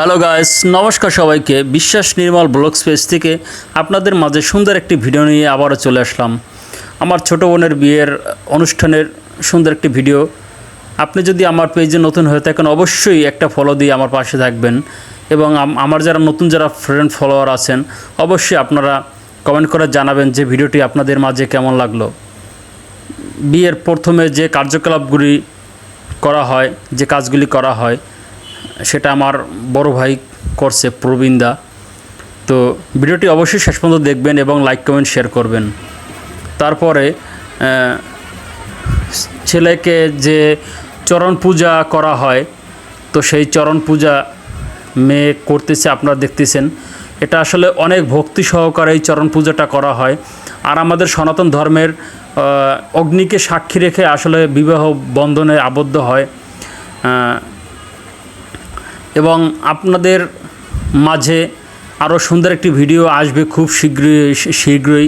Hello guys নমস্কার সবাইকে। বিশ্বাস নির্মল ব্লগ স্পেস থেকে আপনাদের মাঝে সুন্দর একটি ভিডিও নিয়ে আবারও চলে আসলাম। আমার ছোট বোনের বিয়ের অনুষ্ঠানের সুন্দর একটি ভিডিও। আপনি যদি আমার পেজে নতুন হয়ে থাকেন, অবশ্যই একটা ফলো দিয়ে আমার পাশে থাকবেন। এবং আমার যারা নতুন যারা ফ্রেন্ড ফলোয়ার আছেন, অবশ্যই আপনারা কমেন্ট করে জানাবেন যে ভিডিওটি আপনাদের মাঝে কেমন লাগল। বিয়ের প্রথমে যে কার্যকলাপগুলি করা হয়, যে কাজগুলি করা হয় সেটা আমার বড় ভাই করছে, প্রবীণদা। তো ভিডিওটি অবশ্যই শেষ পর্যন্ত দেখবেন এবং লাইক কমেন্ট শেয়ার করবেন। তারপরে ছেলেকে যে চরণ পূজা করা হয়, তো সেই চরণ পূজা মেয়ে করতেছে, আপনারা দেখতেছেন। এটা আসলে অনেক ভক্তি সহকারে এই চরণ পূজাটা করা হয়। আর আমাদের সনাতন ধর্মের অগ্নিকে সাক্ষী রেখে আসলে বিবাহ বন্ধনে আবদ্ধ হয়। এবং আপনাদের মাঝে আরও সুন্দর একটি ভিডিও আসবে খুব শীঘ্রই শীঘ্রই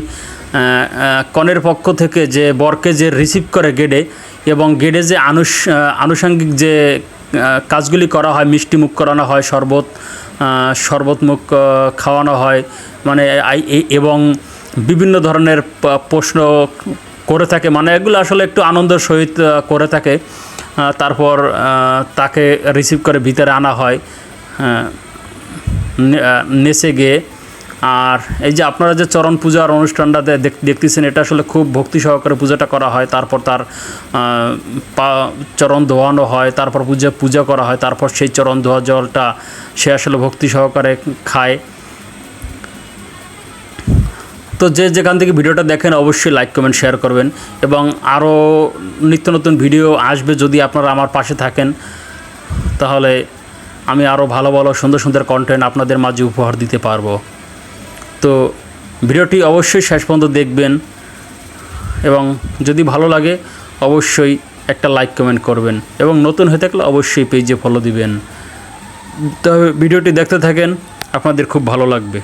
কনের পক্ষ থেকে যে বরকে যে রিসিভ করে গেডে এবং গেডে যে আনুষ আনুষঙ্গিক যে কাজগুলি করা হয়, মিষ্টি মুখ করানো হয়, শরবত শরবত মুখ খাওয়ানো হয় মানে এবং বিভিন্ন ধরনের প্রশ্ন করে থাকে। মানে এগুলো আসলে একটু আনন্দের সহিত করে থাকে। তারপর তাকে রিসিভ করে ভিতরে আনা হয় নেচে গিয়ে। আর এই যে আপনারা যে চরণ পূজার অনুষ্ঠানটা দেখ- দেখতেছেন, এটা আসলে খুব ভক্তি সহকারে পূজাটা করা হয়। তারপর তার চরণ ধোয়ানো হয়, তারপর পূজা পূজা করা হয়, তারপর সেই চরণ ধোয়া জলটা সে আসলে ভক্তি সহকারে খায়। তো যে যেখান থেকে ভিডিওটা দেখেন, অবশ্যই লাইক কমেন্ট শেয়ার করবেন। এবং আরও নিত্য নতুন ভিডিও আসবে যদি আপনারা আমার পাশে থাকেন, তাহলে আমি আরও ভালো ভালো সুন্দর সুন্দর কন্টেন্ট আপনাদের মাঝে উপহার দিতে পারব। তো ভিডিওটি অবশ্যই শেষ পর্যন্ত দেখবেন এবং যদি ভালো লাগে, অবশ্যই একটা লাইক কমেন্ট করবেন এবং নতুন হয়ে থাকলে অবশ্যই পেজে ফলো দিবেন। তবে ভিডিওটি দেখতে থাকেন, আপনাদের খুব ভালো লাগবে।